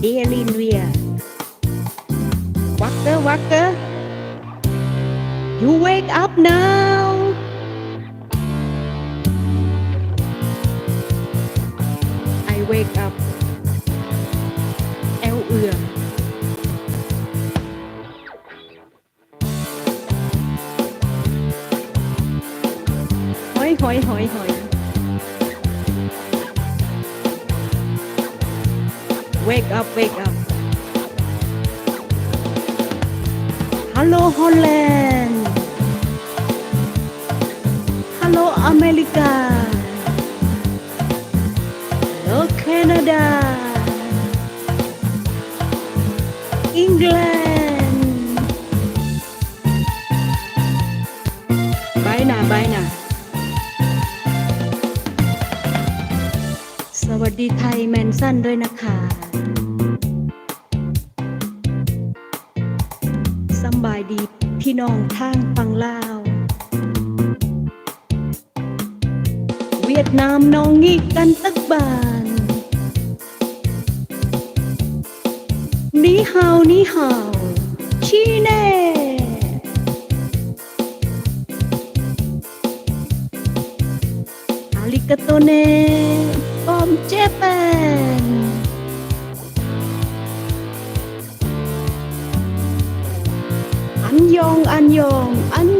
dear Linvia Walker Walker you wake up now I wake up แอลเอือ wake up wake up hello Holland hello America hello Canada England บายนะบายนะสวัสดีไทยแมนสั้นด้วยนะคะ บายดีพี่น้องทางฟังลาว เวียดนามน้องงี้กันตักบานนี่ฮาวนี่ฮาวชีแน่อาริกาโตเนฟอมเจแปน อันย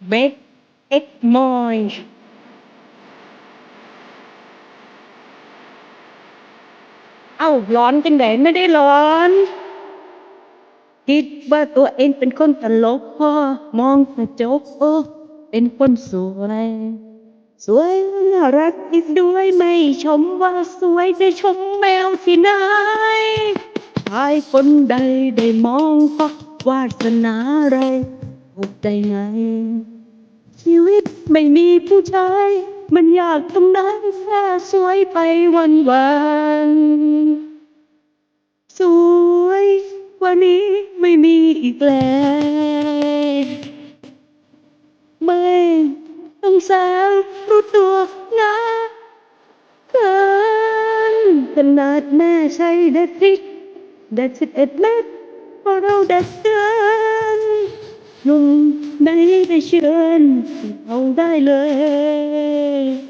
Make it mooi. เอ้าร้อนจังไหนไม่ได้ร้อนคิดว่าตัวเองเป็นคนตลกพอมองกระจกโอ้เป็นคนสวย สวยน่ารักอีกด้วยไม่ชมว่าสวยจะชมแมวที่ไหนชายคนใดได้มองก็วาสนาไร ถูกใจไง ชีวิตไม่มีผู้ชาย มันอยากตรงนั้นแค่สวยไปวันวันสวยว่านี้ไม่มีอีกแล้วไม่ต้องแสงรู้ตัวนะเกินขนาดแม่ใช้เด็ดพริกเด็ดสิบเอ็ดเม็ดพราะเราเด็ดเกิน นุ่มไหนไปเชิญเอาได้เลย